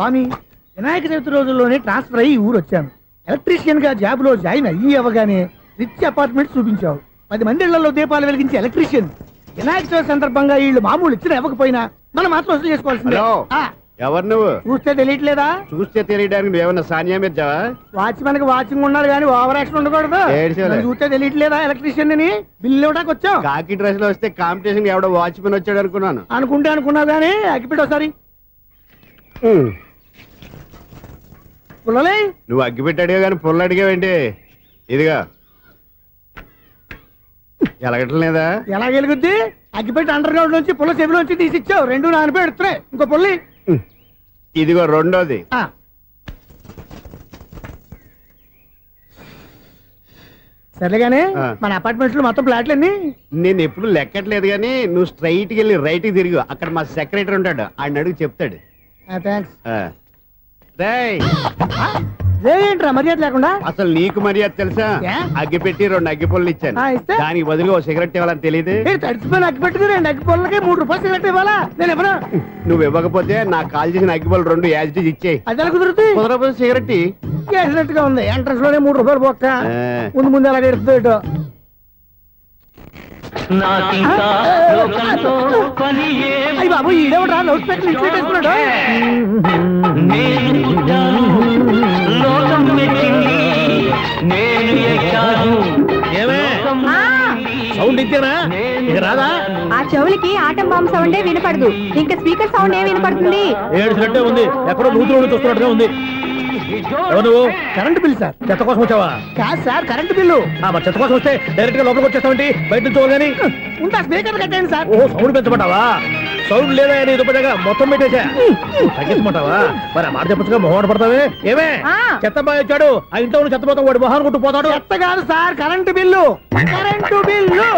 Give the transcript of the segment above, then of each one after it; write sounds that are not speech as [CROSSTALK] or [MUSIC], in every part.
స్వామి వినాయక చవితి రోజుల్లోనే ట్రాన్స్ఫర్ అయ్యి ఊరు వచ్చాను ఎలక్ట్రీషియన్గా జాబ్లో జాయిన్ అయ్యి అవ్వగానే రిచ్ అపార్ట్మెంట్ చూపించావు. పది మంది ఇళ్ళలో దీపాలు వెలిగించే ఎలక్ట్రీషియన్. వినాయక చవితి సందర్భంగా వీళ్ళు మామూలు ఇచ్చిన ఇవ్వకపోయినా మనం మాత్రం వసూలు చేసుకోవాల్సిందే. ఎవరు నువ్వు? చూస్తే తెలియట్లేదా? చూస్తే తెలియడానికి నువ్వేమన్నా సానియా మీర్జావా? వాచ్మెన్కి వాచింగ్ ఉండాలి కానీ ఓవర్ యాక్షన్ ఉండకూడదు. చూస్తే తెలియట్లేదా ఎలక్ట్రీషియన్ అని బిల్లు ఇవ్వడానికి వచ్చాం కాకి డ్రెస్లో వస్తే కాంపిటీషన్ ఎవడో వాచ్మెన్ వచ్చాడు అనుకున్నాను. అనుకుంటే అనుకున్నావు కానీ అగ్గిపెట్టి ఒకసారి. పుల్లలే? నువ్వు అగ్గి పెట్టాడుగా కానీ పుల్ల అడిగావేంటి? ఇదిగా. ఎలగట్లేదా? ఎలా వెలుగుద్ది అగ్గిపెట్టి అండర్ గ్రౌండ్ నుంచి పుల్ల చెవిలోంచి తీసిచ్చావు. రెండు నాన్నపై ఎడుతున్నాయి. ఇంకో పుల్లి. ఇదిగో రెండోది. ఆ. సర్లేగానే ఆ. మన అపార్ట్మెంట్స్లో మొత్తం ఫ్లాట్లు అన్ని నేను ఎప్పుడు లెక్కట్లేదు కానీ నువ్వు స్ట్రైట్కి వెళ్ళి రైట్కి తిరిగి. అక్కడ మా సెక్రటరీ ఉంటాడు. ఆయన అడుగు చెప్తాడు. థ్యాంక్స్ ఆ. ఏంట్రా మర్యాద లేకుండా? అసలు నీకు మర్యాద తెలుసా? అగ్గి పెట్టి రెండు అగ్గి పుల్లలు ఇచ్చాను? దానికి బదులుగా ఓ సిగరెట్ ఇవ్వాలని తెలియదు తడిచిపోయిన అగ్గి పెట్టుకుని రెండు అగ్గి పుల్లకి మూడు రూపాయలు సిగరెట్ ఇవ్వాలా? నేను ఇవ్వను. నువ్వు ఇవ్వకపోతే నాకు కాల్ చేసిన అగ్గి పుల్లలు రెండు యాజ్ ఇట్ ఈజ్ ఇచ్చేయి. అది ఎలా కుదురుతుంది? కుదరకపోతే సిగరెట్. చేసినట్టుగా ఉంది ఎంట్రన్స్లోనే మూడు రూపాయలు పోక్క. ముందు ముందు అలాగే ఎడుతుంది నాకింకా లోకంతో పని ఏం అయ్యి బాబు ఈడేవడా లౌడ్ స్పీకర్ ఇంట్లో పెట్టేసుకున్నాడు నేను పుట్టాను లోకం మెచ్చింది నేను ఎక్కాను. సౌండ్ ఇచ్చానా? ఇక రాదా? ఆ చెవులకి ఆటం బాంబు సౌండే వినపడదు. ఇంకా స్పీకర్ సౌండ్ ఏ వినపడుతుంది ఏడ్చినట్టే ఉంది. ఎక్కడో నూతులు చూస్తున్నట్టుగా ఉంది. నువ్వు? Current bill sir. చెత్త కోసం వచ్చావా? కాదు సార్ కరెంట్ బిల్లు. ఆ, మరి చెత్త కోసం వస్తే డైరెక్ట్గా లోపలికి వచ్చేస్తావేంటి? బయట నుంచి కానీ? ఉంటా స్పీకర్ కట్టండి సార్. ఓహో సౌండ్ పెంచమంటావా? సౌండ్ లేదా నీ దుప్పటగా మొత్తం పెట్టేశా. తగ్గించమంటావా? మరి ఆ మాట చెప్పచ్చుగా మొహం పడతావే? ఏమే? ఆ. చెత్త బాగా వచ్చాడు ఆ ఇంట్లో ఉన్న చెత్త పోతాం వాడు మొహాన్ని కొట్టు పోతాడు. చెత్త కాదు sir current bill. Current bill.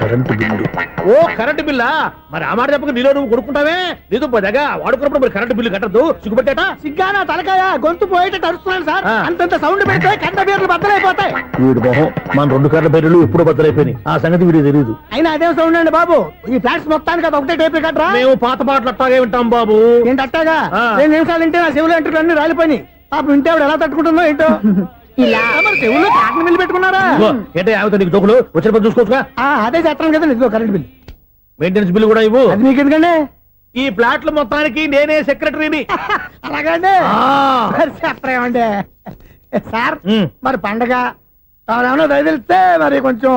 Current bill. ఓ కరెంటు బిల్లా? మరి ఆ మాట చెప్పక నీలో నువ్వు కొడుకుంటావే నీతో పోదాగా వాడుకున్నప్పుడు మరి కరెంటు బిల్లు కట్టద్దు. సిగ్గుపెట్టేట సిగ్గానా తలకాయ? గొంతు అరుస్తున్నాను సార్. అంతంత సౌండ్ పెడితే కంట బీర్లు బద్దలైపోతాయి. వీడు మొహం మన రెండు కర్ల పేర్లు ఎప్పుడు బద్దలైపోయినాయి. ఆ సంగతి వీడికి తెలియదు అయినా అదే సౌండ్ అండి బాబు? ఈ ఫ్లాట్స్ మొత్తానికి అది ఒకటే టైప్ కట్టరా మేము పాత పాటలు అట్టాగే వింటాం బాబు. ఏంటి అట్టాగా. రెండు నిమిషాలు వింటే నా చెవులు ఎంటర్ అన్ని రాలిపోయి పాపం వింటే ఆవిడ ఎలా తట్టుకుంటుందో ఏంటో? ఇలా. మరి చెవుల్లో కాటన్ బిల్లు పెట్టుకున్నారా? ఏంటే నీకు దోకులు వచ్చిన పని చూసుకోవచ్చుగా? ఆ, అదే చేస్తాను కదా ఇదిగో కరెంట్ బిల్ మెయింటెనెన్స్ బిల్లు కూడా ఇవ్వు. అది మీకు ఎందుకండి? ఈ ప్లాట్ల మొత్తానికి నేనే సెక్రటరీని. [LAUGHS] అలాగండి సార్. మరి పండగ ఏమన్నా దయదలిస్తే మరి కొంచెం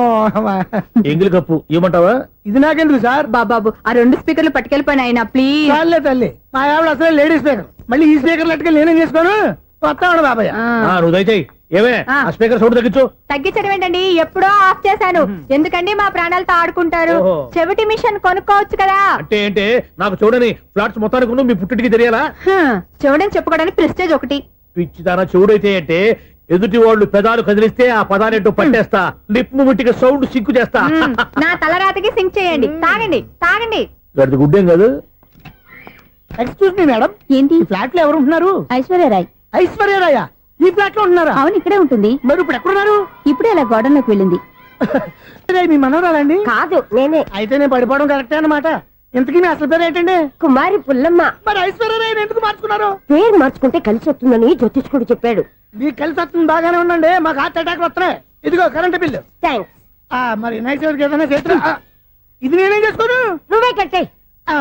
[LAUGHS] ఎంగిలి కప్పు ఇవ్వమంటావా? ఇది నాకెందుకు సార్? బాబాబు ఆ రెండు స్పీకర్లు పట్టుకెళ్ళిపోయిన ఆయన ప్లీజ్. చాలే తల్లి. మా ఆవిడ అసలు లేడీ స్పీకర్. మళ్ళీ ఈ స్పీకర్ లెట్టుకెళ్ళి నేనేం చేసుకోను? వస్తాడు బాబాయ్ ఆ, నువ్వు దయచేయి. ఏమే? ఆ. స్పీకర్ సౌండ్ తగ్గించు. తగ్గించడం ఏంటండి ఎప్పుడో ఆఫ్ చేశాను. ఎందుకండి మా ప్రాణాలతో ఆడుకుంటారు? ఓహో. చెవిటి మిషన్ కొనుక్కోవచ్చు కదా. అంటే ఏంటే? నాకు చూడని ఫ్లాట్స్ మొత్తానికి ఉన్న మీ పుట్టింటికి తెలియాలా? హ్మ్, చెవిడని చెప్పుకోవడానికి ప్రెస్టేజ్ ఒకటి. పిచ్చిదాన చెవుడైతే అంటే ఎదుటి వాళ్ళు పెదాలు కదిలిస్తే ఆ పదాలేంటో పట్టేస్తా. లిప్ ముట్టికి సౌండ్ సిక్కు చేస్తా. హ్మ్, నా తలరాతకి సింక్ చేయండి. తాగండి తాగండి. గడిది గుడ్డేం కాదు? ఎక్స్క్యూజ్ మీ మేడం ఏంటి? ఈ ఫ్లాట్లో ఎవరు ఉంటున్నారు? ఐశ్వర్యరాయ్ ఐశ్వర్యరాయ ఈ ఫ్లాట్లో ఉంటున్నారా? అవును ఇక్కడే ఉంటుంది. మరి ఇప్పుడు ఎక్కడున్నారు? ఇప్పుడే అలా గోడంలోకి వెళ్ళింది. [LAUGHS] అదే మీ మనవరాలండి? కాదు నేనే. అయితే నేను పడిపోవడం కరెక్టే అన్నమాట. ఇంతకీ మీ అసలు పేరు ఏంటండి? కుమారి పుల్లమ్మ. మరి ఐశ్వర్యరాయని ఎందుకు మార్చుకున్నారు? పేరు మార్చుకుంటే కలిసి వస్తుందని జ్యోతిష్కుడు చెప్పాడు. మీకు కలిసి వస్తుంది బాగానే ఉండండి మాకు హార్ట్ అటాక్ వస్తున్నాయి. ఇదిగో కరెంట్ బిల్లు థ్యాంక్స్ ఆ, మరి నైట్ ఎవరికి ఏదైనా చేతులు? [LAUGHS] ఆ, ఇది నేనేం చేసుకోను? నువ్వే కట్టే ఆ,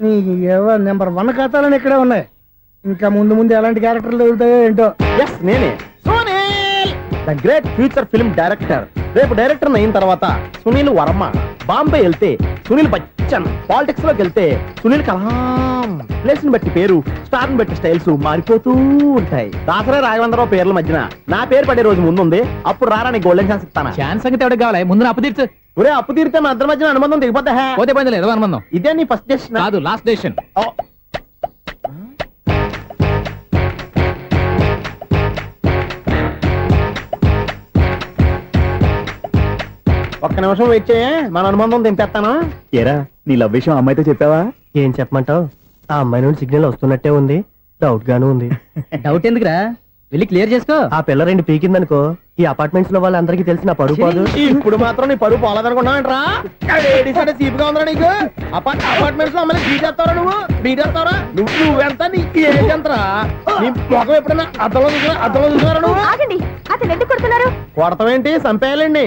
నీకు ఏవో నెంబర్ వన్ ఖాతాలని ఇక్కడే ఉన్నాయి. ఇంకా ముందు ముందు ఎలాంటి క్యారెక్టర్లు దొరుకుతాయో ఏంటో. ఎస్ నేనే. The great future film director. రేపు డైరెక్టర్ అయిన తర్వాత సునీల్ వర్మ. బాంబే వెళ్తే సునీల్ బచ్చన్. పాలిటిక్స్లోకి వెళ్తే సునీల్ కలాం. ప్లేస్ని బట్టి పేరు స్టార్ని బట్టి స్టైల్స్ మారిపోతూ ఉంటాయి. దాసరా రాఘవేంద్రరావు పేర్ల మధ్యన నా పేరు పడే రోజు ముందుంది. అప్పుడు రారా నీకు గోల్డెన్ ఛాన్స్ ఇస్తానా? ఛాన్స్ సంగతి ఎవరికి కావాలి? ముందు నా అప్పు తీర్చు. ఒరే అప్పు తీరితే మా ఇద్దరి మధ్యన అనుబంధం దిగిపోతా పోతే పోయింది లేదు అనుబంధం. ఇదే నీ ఫస్ట్ డెస్టినేషన్ కాదు లాస్ట్ డెసిషన్ ఒక్క నిమిషం వెయిట్ చేయ. మన అనుబంధం దింపేస్తాను. ఏరా నీ లవ్ విషయం అమ్మాయితో చెప్పావా? ఏం చెప్పమంటావు? ఆ అమ్మాయి నుండి సిగ్నల్ వస్తున్నట్టే ఉంది. డౌట్ గాను ఉంది. [LAUGHS] డౌట్ ఎందుకురా? వెళ్ళి క్లియర్ చేసుకో. ఆ పిల్ల రెండు పీకిందనుకో. ఈ అపార్ట్మెంట్స్లో వాళ్ళందరికీ తెలిసిన పరుగు పోదు. ఇప్పుడు మాత్రం నీ పరుగు పోలేదనుకున్నావంటరా సరే చీప్గా ఉందా నీకు. అపార్ట్ అపార్ట్మెంట్స్లో నువ్వు. నువ్వు నువ్వెంత నీ ఏజ్ ఎంతరా? నీ ముఖం ఎప్పుడైనా అద్దంలో చూసినా అద్దంలో చూసినారా నువ్వు? ఆగండి. అతను ఎందుకు కొడుతున్నారు? కొడతావేంటి? చంపేయాలండి.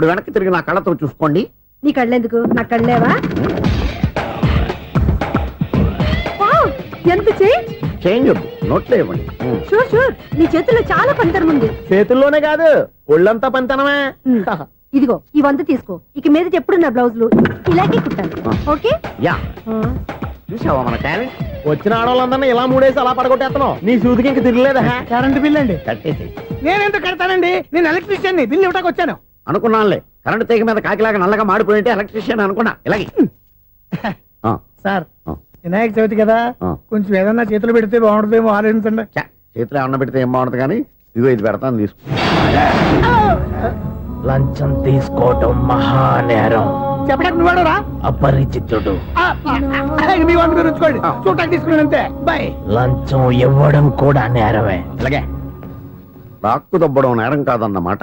ఇప్పుడు వెనక్కి తిరిగి నా కళ్ళతో చూసుకోండి. నీ కళ్ళెందుకు? నా కళ్ళేవా? వావ్, ఎంత చేంజ్ చేంజ్ వద్దు నోట్లో ఇవ్వండి. Sure sure. నీ చేతుల్లో చాలా పంతరం ఉంది. చేతుల్లోనే కాదు ఒళ్ళంతా పంతనమే ఉమ్, ఇదిగో ఈ వంద తీసుకో. ఇక మీద ఎప్పుడు నా బ్లౌజులు? ఇలాగే కుట్టాను ఆ. ఓకే? యా. చూసావా మన టాలెంట్ వచ్చిన ఆడవాళ్ళందరినీ ఇలా మూడేసి అలా పడగొట్టేస్తున్నావు. నీ సూదికి ఇంక తిరగలేదా కరెంట్ బిల్ అండి. కట్టేసి నేనెందుకు కడతానండి? నేను ఎలక్ట్రీషియన్ బిల్ ఇవ్వడానికి వచ్చాను. అనుకున్నానులే. కరెంట్ తీగ మీద కాకిలాగా నల్లగా మాడిపోయింటే ఎలక్ట్రీషియన్ అనుకున్నా. ఇలాగే. [LAUGHS] ఆ, సార్ ఆ. వినాయక చవితి కదా. ఆ. కొంచెం ఏదన్నా చేతులు పెడితే బాగుంటుందేమో ఆలోచించండి. ఛ, చేతిలో అన్న పెడితే ఏం బాగుంటుంది కానీ ఇదిగో ఇది పెడతాను తీసుకో. లంచం తీసుకోవటం మహానేరం. చెప్పడానికి అపరిచితుడు. మీ వంద మీరు ఉంచుకోండి. చూడటానికి తీసుకున్నాను అంతే. బాయ్ లంచం ఇవ్వడం కూడా నేరమే. ఇలాగే. రాక్కు దబ్బడం నేరం కాదన్నమాట.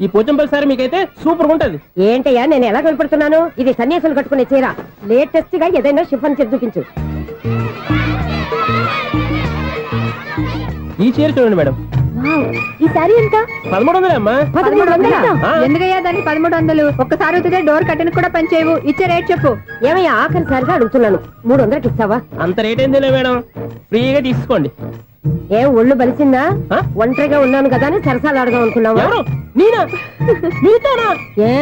ఈ పోచంపల్లి సారి మీకైతే సూపర్ ఉంటది. ఏంటయ్యా నేను ఎలా కనపడుతున్నాను? ఇది సన్యాసులు కట్టుకునే చీర. లేటెస్ట్గా ఏదైనా షిఫన్ చేసి చూపించు. ఈ చీర చూడండి మేడం. ఈ సారీ ఎంత? పదమూడు వందలే అమ్మా? పదమూడు వందలా? ఆ. ఎందుకయ్యా దానికి పదమూడు వందలు? ఒక్కసారి అవుతుందే డోర్ కట్టను కూడా పనిచేయవు ఇచ్చే రేట్ చెప్పు. ఏమయ్యా ఆఖరిసారిగా అడుగుతున్నాను. మూడు వందలకి ఇస్తావా? అంత రేట్ ఏందిలే మేడం. ఫ్రీగా తీసుకోండి. ఏం ఒళ్ళు బలిసిందా? ఒంటరిగా ఉన్నాను కదా అని సరసాలు అడగా అనుకున్నావా? నేనా? నీతోనా? ఏ?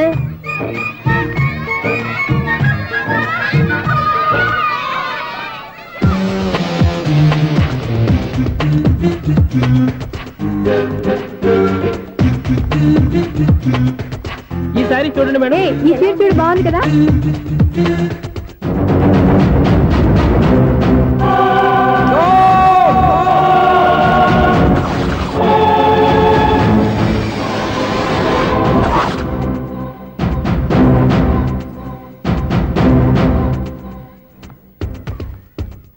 ఈ సారీ చూడండి మేడం. ఈ చీర చూడు బాగుంది కదా?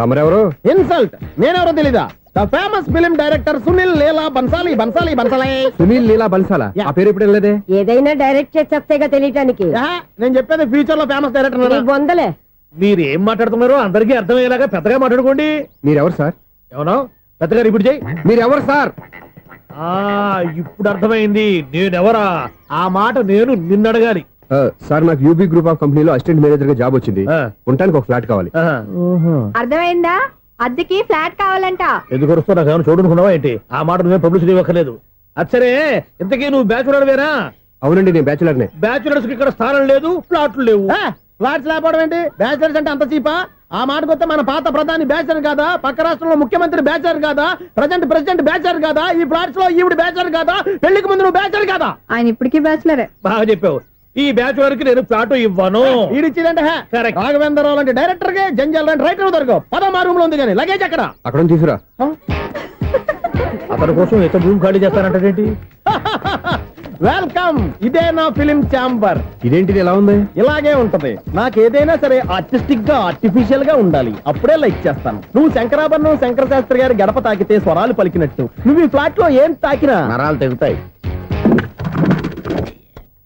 తమరెవరు? ఇన్సల్ట్. నేనెవరో తెలీదా? The famous film director Sunil Leela Bhansali Bhansali Bhansali. Sunil Leela బన్సాలా? ఆ పేరు ఇప్పుడు లేదే? ఏదైనా డైరెక్ట్ చేసేస్తేగా తెలియటానికి. నేను చెప్పేది ఫ్యూచర్లో ఫేమస్ నీ డైరెక్టర్ బొందలే. మీరు ఏం మాట్లాడుతున్నారో అందరికీ అర్థమయ్యేలాగా పెద్దగా మాట్లాడుకోండి. మీరెవరు సార్? ఏమన్నా పెద్దగా రిపీట్ చేయి. మీరెవరు సార్? ఆ ఇప్పుడు అర్థమైంది. నేనెవరా? ఆ మాట నేను నిన్ను అడగాలి సార్ నాకు యూబీ గ్రూప్ ఆఫ్ కంపెనీలో అసిస్టెంట్ మేనేజర్గా జాబ్ వచ్చింది. ఉండటానికి ఒక ఫ్లాట్ కావాలి. అర్థమైందా? అద్దెకి ఫ్లాట్ కావాలంట. ఎందుకు వస్తున్నా నాకు ఏమైనా చూడనుకున్నావా ఏంటి? ఆ మాట నువ్వే పబ్లిసిటీ ఇవ్వక్కర్లేదు. అచ్చరే ఇంతకీ నువ్వు బ్యాచులర్ వేరా అవునండి నేను బ్యాచులర్ నే. బ్యాచులర్స్కి ఇక్కడ స్థానం లేదు ప్లాట్లు లేవు. ఫ్లాట్స్ లేకపోవడం ఏంటి? బ్యాచలర్స్ అంటే అంత చీపా? ఆ మాటకొస్తే మన పాత ప్రధాని బ్యాచర్ కాదా? పక్క రాష్ట్రంలో ముఖ్యమంత్రి బ్యాచర్ కాదా? ప్రజెంట్ ప్రెసిడెంట్ బ్యాచర్ కాదా? ఈ ఫ్లాట్స్లో ఈవిడ బ్యాచర్ కాదా? పెళ్ళికి ముందు నువ్వు బ్యాచర్ కాదా? ఆయన ఇప్పటికీ బ్యాచులరే బాగా చెప్పావు. ఈ బ్యాచులర్కి నేను ప్లాట్ ఇవ్వను. Correct. రాఘవేంద్రరావు లాంటి డైరెక్టర్కి జంజల్ లాంటి రైటర్ దొరకవు. పదమా రూమ్లో ఉంది కానీ లగేజ్ అక్కడ అక్కడ తీసుకురా. అతని కోసం ఎంత భూమి ఖాళీ చేస్తానంటే వెల్కమ్ [LAUGHS] ఇదే నా ఫిలిం ఛాంబర్ ఇదేంటిది ఎలా ఉంది? ఇలాగే ఉంటది. నాకు ఏదైనా సరే ఆర్టిస్టిక్గా ఆర్టిఫిషియల్గా ఉండాలి. అప్పుడే లైక్ చేస్తాను. నువ్వు శంకరాభరణం శంకర శాస్త్రి గారి గడప తాకితే స్వరాలు పలికినట్టు. నువ్వు ఈ ఫ్లాట్లో ఏం తాకినా? నరాలు తెగుతాయి.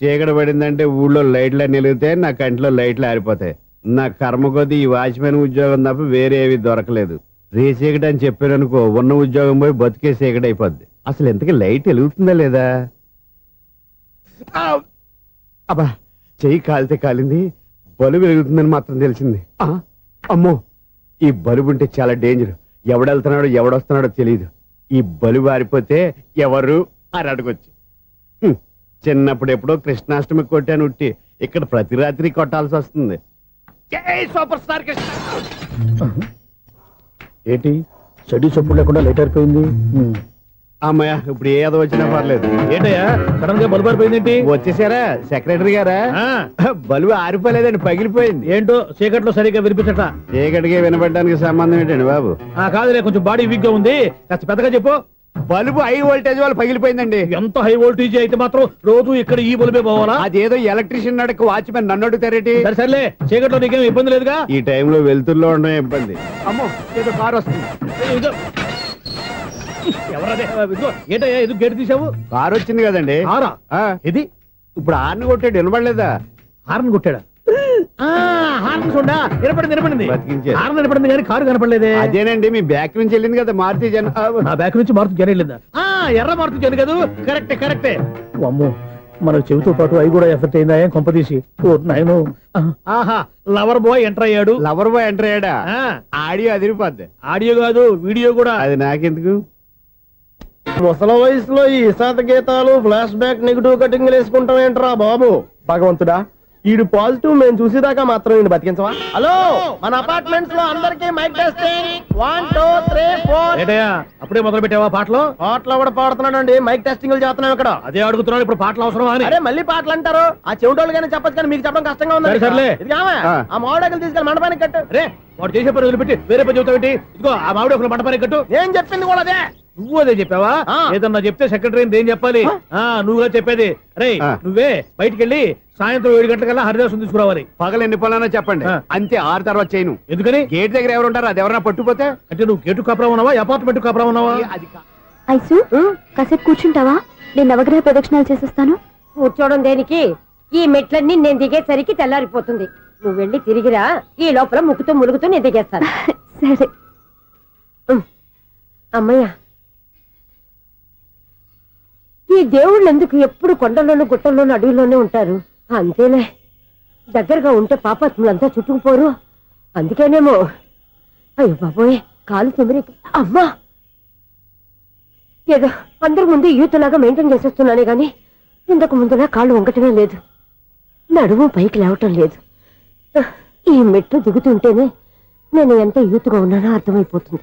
చీకటి పడిందంటే ఊళ్ళో లైట్లు అన్ని వెలిగితే నా కంటిలో లైట్లు ఆరిపోతాయి. నా కర్మ కొద్దీ ఈ వాచ్మెన్ ఉద్యోగం తప్ప వేరే ఏవి దొరకలేదు. రే చీకటి అని చెప్పారనుకో ఉన్న ఉద్యోగం పోయి బతికే చీకటి అయిపోద్ది. అసలు ఎంతకీ లైట్ వెలుగుతుందా లేదా! అబ్బా చెయ్యి కాలితే కాలింది బలుబు వెలుగుతుందని మాత్రం తెలిసింది. ఆ! అమ్మో ఈ బలుబు ఉంటే చాలా డేంజర్. ఎవడెళ్తున్నాడో ఎవడొస్తున్నాడో తెలియదు ఈ బలుబు ఆరిపోతే ఎవరు? అని అడగొచ్చు. చిన్నప్పుడు ఎప్పుడో కృష్ణాష్టమి కొట్టాను ఉట్టి. ఇక్కడ ప్రతి రాత్రి కొట్టాల్సి వస్తుంది. జై సూపర్ స్టార్ కృష్ణ. ఏంటి? చెడు చెప్పుడు లేకుండా లేట్ అయిపోయింది. అమ్మయ్య ఇప్పుడు ఏదో వచ్చినా పర్లేదు. ఏంటయ్యా? సడన్గా బలుపు వచ్చేసారా? సెక్రటరీ గారా? ఆ, బలువు ఆరిపోలేదండి పగిలిపోయింది. ఏంటో చీకట్లో సరిగ్గా వినిపించట చీకటికి వినపడడానికి సంబంధం ఏంటండి బాబు? ఆ కాదులే కొంచెం బాడీ వీక్గా ఉంది. కాస్త పెద్దగా చెప్పు. బలుబు హై వోల్టేజ్ వాళ్ళు పగిలిపోయిందండి. ఎంత హై వోల్టేజ్ అయితే మాత్రం రోజు ఇక్కడ ఈ బల్బే పోవాలా? అదేదో ఎలక్ట్రీషియన్ నడక వాచ్మెన్ నన్ను అడుగుతారేటి సరే సర్లే. చీకట్లో నీకేం ఇబ్బంది లేదుగా? ఈ టైంలో వెళ్తుల్లో ఉండడం ఇబ్బంది. అమ్మో ఏదో కారు వస్తుంది. ఇదిగో. ఎవరదే? ఇదిగో, ఏంటయ్యా ఇది గేట్ తీసావు కారు వచ్చింది కదండి. కారా? ఇది ఇప్పుడు ఆర్ని కొట్టాడు వినపడలేదా హార్న్ కొట్టాడా? హార్న్ చూడా నిలబడింది నిలబడింది బతికించాడు. హార్న్ నిలబడింది కానీ కారు కనపడలేదే. అదేనండి మీ బ్యాక్ నుంచి వెళ్ళింది కదా మారుతి జన నా బ్యాక్ నుంచి మారుతు ఆ ఎర్ర మారుతు జన కదా. కరెక్టే కరెక్టే. అమ్మో మన చెవితో పాటు అవి కూడా ఎఫెక్ట్ అయిందా? ఏం కొంపదీసి ఓ నాయను. ఆహా లవర్ బాయ్ ఎంటర్ అయ్యాడు. లవర్ బాయ్ ఎంటర్ అయ్యాడా? ఆ, ఆడియో అదిరిపోద్ది. ఆడియో కాదు వీడియో కూడా. అది నాకెందుకు? ముసల వయసులో ఈ ఇసాత గీతాలు ఫ్లాష్ బ్యాక్ నెగిటివ్ కటింగ్ వేసుకుంటాం ఏంట్రా బాబు? భగవంతుడా? ఈడు పాజిటివ్ మేము చూసేదాకా మాత్రం ఈయన బతికించవా? హలో మన అపార్ట్మెంట్స్లో అందరికీ mic testing one two three four అప్పుడే మొదలు పెట్టావా పాటలు? పాటలు కూడా పాడుతున్నాడు అండి మైక్ టెస్టింగ్ చేస్తున్నాం ఇక్కడ. అదే అడుగుతున్నాడు ఇప్పుడు పాటలు అవసరమా అని. అరే మళ్ళీ పాటలు అంటారు. ఆ చెవిటోళ్ళు కానీ చెప్పచ్చు కానీ మీకు చెప్పడం కష్టంగా ఉంది సరే, సర్లే. ఇది? ఆ. మామిడాకులు తీసుకెళ్ళి మండపానికి కట్టు. రే వాడు చేసే పని వదిలిపెట్టి వేరే పని చెబుతావేంటి ఇదిగో ఆ మామిడి ఒకరు మంటపానికి కట్టు. నేను చెప్పింది కూడా అదే. నువ్వు అదే చెప్పావా. ఏదన్నా చెప్తే సెక్రటరీ ఏం చెప్పాలి? ఆ నువ్వుగా చెప్పేది. రే. నువ్వే బయటికి వెళ్ళి సాయంత్రం ఏడు గంటలకల్లా హరిదాసం తీసుకురావాలి. పగలు ఎన్ని పనులన్నా చెప్పండి. ఆ. అంతే ఆరు తర్వాత చేయను. ఎందుకని? గేట్ దగ్గర ఎవరు ఉంటారు అది ఎవరన్నా పట్టుపోతే అంటే నువ్వు గేటు కాపురా ఉన్నావా? అపార్ట్మెంట్ కాపురా ఉన్నావా? అది కా- ఐసు కాసేపు కూర్చుంటావా? నేను నవగ్రహ ప్రదక్షిణాలు చేసేస్తాను. కూర్చోవడం దేనికి? ఈ మెట్లన్నీ నేను దిగేసరికి తెల్లారిపోతుంది. నువ్వు వెళ్ళి తిరిగిరా ఈ లోపల ముక్కుతూ ములుగుతూ నేను దిగేస్తాను. [LAUGHS] సరే. అమ్మయ్య. ఈ దేవుళ్ళు ఎందుకు ఎప్పుడు కొండల్లోనూ గుట్టల్లోనూ అడవిలోనే ఉంటారు? అంతేలే. దగ్గరగా ఉంటే పాపాత్ములంతా చుట్టుకుపోరు. అందుకేనేమో. అయ్యో బాబోయ్ కాలు తిమిరి. అమ్మా! ఏదో అందరి ముందు యూత్లాగా మెయింటైన్ చేసేస్తున్నానే గాని ఇంతకు ముందులా కాళ్ళు వంకటమే లేదు. నడుము పైకి లేవటం లేదు. ఈ మెట్టు దిగుతుంటేనే నేను ఎంత యూత్గా ఉన్నానో అర్థమైపోతుంది.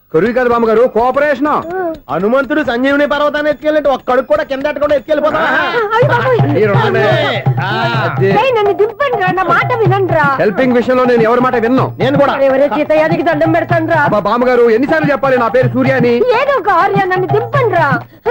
కొరువు కాదు బామ్మగారు కోఆపరేషన్. హనుమంతుడు సంజీవుని పర్వతాన్ని ఎత్తుకెళ్ళినట్టు ఒక్కడికి కూడా కింద ఎట్టకుండా ఎత్తుకెళ్ళిపోతా హెల్పింగ్ విషయంలో నేను ఎవరి మాట విన్నాను నేను కూడా. ఎవరే సీతయ్యానికి దండం పెడతాను రా అబ్బా బామ్మగారు ఎన్నిసార్లు చెప్పాలి నా పేరు సూర్య అని ఏదో ఒక ఆర్య నన్ను దింపండి రా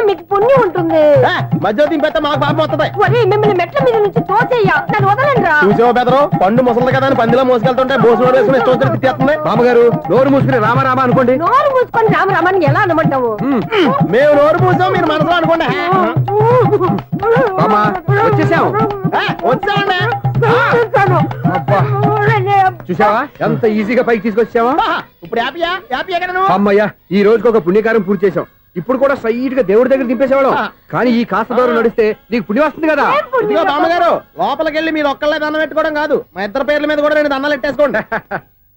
మీకు పుణ్యం ఉంటుంది. ఏ, మధ్యలో దింపేస్తే మాకు పాపం వస్తుంది. ఒరే మిమ్మల్ని మెట్ల మీద నుంచి తోచేయ్యా నన్ను వదలండి రా చూసావా బెదరు? పండు ముసలి కదా అని పందిలో మోసుకెళ్తుంటే వేసుకుని తిట్టేస్తుంది. బామ్మగారు నోరు మూసుకుని రామారామా అనుకోండి. నోరు మూసుకొని రామరామాన్ని ఎలా అనమంటావు? మేము నోరు పూసాం మీరు మనసులో అనుకోండి. వచ్చేసాం వచ్చామండి అబ్బా. చూసావా? ఎంత ఈజీగా పైకి తీసుకొచ్చావా? ఇప్పుడు హ్యాపీయా? హ్యాపీ ఎక్కడ నువ్వు? అమ్మయ్యా ఈ రోజుకి ఒక పుణ్యకారం పూర్తి చేసాం ఇప్పుడు కూడా స్ట్రైట్గా దేవుడి దగ్గర దింపేసేవాళ్ళం. కానీ ఈ కాస్త దూరం నడిస్తే నీకు పుణ్యం వస్తుంది కదా? ఇదిగో బామ్మగారు లోపలికి వెళ్ళి మీరు ఒక్కళ్ళే దండం పెట్టుకోవడం కాదు. మా ఇద్దరు పేర్ల మీద కూడా రెండు దండాలు పెట్టేసుకోండి [LAUGHS]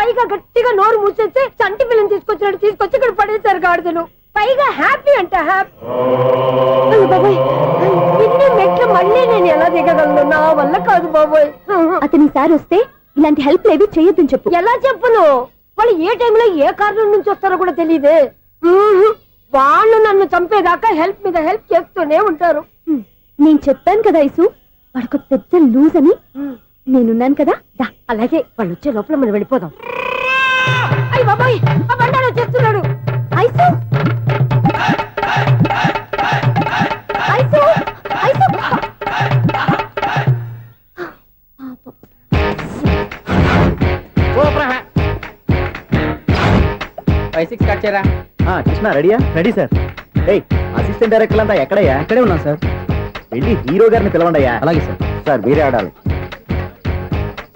పైగా గట్టిగా నోరు మూసేస్తే చంటి పిల్లని తీసుకొచ్చినట్టు తీసుకొచ్చి ఇక్కడ పడేశారు గాడిదలు. పైగా హ్యాపీ అంట హ్యాపీ బాబోయ్ ఇన్ని మెట్లు మళ్ళీ నేను ఎలా దిగగలను? నా వల్ల కాదు బాబోయ్. అతని సార్ వస్తే ఇలాంటి హెల్ప్ లేవి చేయొద్దని చెప్పు. ఎలా చెప్పును? వాళ్ళు ఏ టైంలో ఏ కారణం నుంచి వస్తారో కూడా తెలియదే వాళ్ళు నన్ను చంపేదాకా హెల్ప్ మీద హెల్ప్ చేస్తూనే ఉంటారు. నేను చెప్పాను కదా ఐసు వాడొక పెద్ద లూజ్ అని నేనున్నాను కదా? దా అలాగే వాళ్ళు వచ్చే లోపల మనం వెళ్ళిపోదాం. అయ్య బాబాయ్ ఆ బండారు వచ్చేస్తున్నాడు. ఐసు! ఐసు! ఐసు! కృష్ణ రెడీయా? Ready sir. ఏయ్ అసిస్టెంట్ డైరెక్టర్ అంతా ఎక్కడయ్యా? ఎక్కడే ఉన్నాం సార్. వెళ్ళి హీరో గారిని పిలవండి అయ్యా అలాగే సార్. సార్ మీరే ఆడాలి.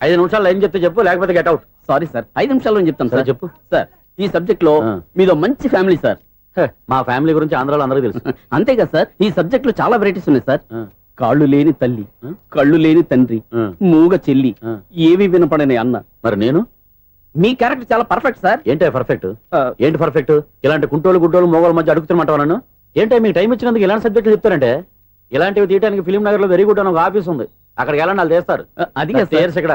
ఐదు నిమిషాల్లో ఏం చెప్తే చెప్పు లేకపోతే గెట్ అవుట్ సారీ సార్ ఐదు నిమిషాల్లో చెప్తాను సరే చెప్పు. సార్ ఈ సబ్జెక్ట్లో. మీదో మంచి ఫ్యామిలీ సార్ మా ఫ్యామిలీ గురించి ఆంధ్రాలో అందరికీ తెలుసు. [LAUGHS] అంతే కదా సార్ ఈ సబ్జెక్ట్లో చాలా వెరైటీస్ ఉన్నాయి సార్ కాళ్ళు లేని తల్లి? కళ్ళు లేని తండ్రి మూగ చెల్లి. ఏవి వినపడని అన్న. మరి నేను? మీ క్యారెక్టర్ చాలా పర్ఫెక్ట్ సార్ ఏంటే పర్ఫెక్ట్ ఏంటి పర్ఫెక్ట్ ఇలాంటి కుంటోలు గుడ్డోలు మోగోల మధ్య అడుగుతున్నమాట నన్ను. ఏంటే మీకు టైం ఇచ్చినందుకు ఇలాంటి సబ్జెక్టులు చెప్తారంటే? ఇలాంటివి తీయడానికి ఫిలిం నగర్లో వెరీ గుడ్ అని ఒక ఆఫీస్ ఉంది. అక్కడికి వెళ్ళండి వాళ్ళు చేస్తారు అది ఇక్కడ.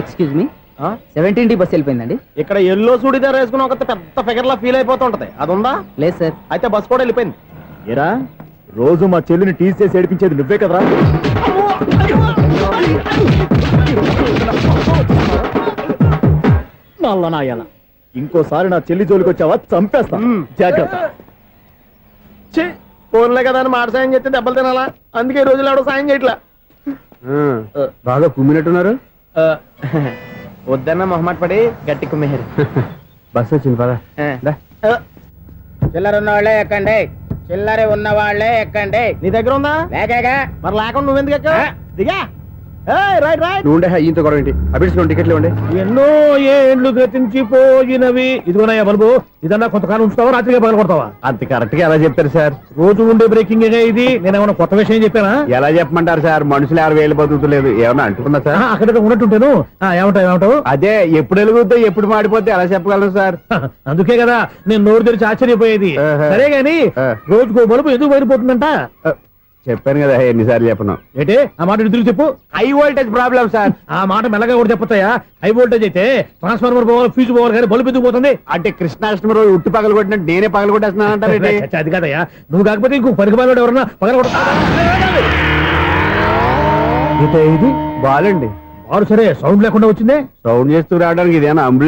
Excuse me seventeen D bus వెళ్ళిపోయిందండి. ఇక్కడ ఎల్లో చూడిదార్ వేసుకుని ఒక పెద్ద ఫిగర్ లా ఫీల్ అయిపోతుంటది. అది ఉందా లేదు సార్. అయితే బస్ కూడా వెళ్ళిపోయింది. ఏరా రోజు మా చెల్లిని టీస్ చేసి ఏడిపించేది నువ్వే కదరా? ఇంకోసారి నా చెల్లి జోలికి వచ్చావా? చంపేస్తా. జాగ్రత్త. ఫోన్లే కదా అని మాట సాయం చేస్తే దెబ్బలు తినాలా? అందుకే ఈ రోజులు ఎవడో సాయం చేయట్లా. బాగా కుమ్మినట్టున్నారు. [LAUGHS] వద్దన్న మొహమాట పడి గట్టి కుమ్మేరు [LAUGHS] బస్ వచ్చింది పదా. చిల్లర ఉన్న వాళ్ళే ఎక్కండి. చిల్లర ఉన్న వాళ్ళే ఎక్కండి. నీ దగ్గర ఉందా? లేకగా? మరి లేకుండా నువ్వెందుకు ఎక్కావు? దిగా. Right right. నువ్వు ఉండే ఈయంతో గొడవ ఏంటి? అభిడ్స్ టికెట్లు ఇవ్వండి. ఎన్నో ఏండ్లు గతించిపోయినవి. ఇదిగోనయ్యా బల్బు ఇదన్నా కొంతకాలం ఉంచుతావా? రాత్రిగా పగల కొడతావా? అంత కరెక్ట్గా ఎలా చెప్పారు సార్? రోజు ఉండే బ్రేకింగ్ ఇది. నేనేమన్నా కొత్త విషయం చెప్పానా? ఎలా చెప్పమంటారు సార్? మనుషులు ఎవరు వేలు బతుకుతలేదు ఏమన్నా అంటున్నా సార్? అక్కడ ఉన్నట్టుంటాను. ఏమంటావు ఏమంటావు? అదే ఎప్పుడు వెలుగుతో ఎప్పుడు మాడిపోతే ఎలా చెప్పగలరు సార్? అందుకే కదా నేను నోరు తెరిచి ఆశ్చర్యపోయేది. సరే గాని. రోజుకో బలుపు ఎందుకు బయటపోతుందంట చెప్పాను కదా ఎన్నిసార్లు చెప్పను. ఏంటే? ఆ మాట ఎదురు చెప్పు? High voltage problem sir. ఆ మాట మెల్లగా కూడా చెప్పొచ్చాయా హై వోల్టేజ్ అయితే ట్రాన్స్ఫార్మర్ పోవాలి ఫ్యూజ్ పోవాలి కానీ బల్బు ఎందుకు పోతుంది? అంటే కృష్ణాష్టమి రోజు ఉట్టి పగలు కొట్టినట్టు నేనే పగలు కొట్టేస్తున్నానంటారేంటి చచ్చా, అది కాదయ్యా. నువ్వు కాకపోతే ఇంకో పనికి బాగా ఎవరన్నా పగల ఇది? బాలండి. వారు సరే సౌండ్ లేకుండా వచ్చిందే? సౌండ్ చేస్తూ రావడానికి ఇదేనా? అంబులెన్స్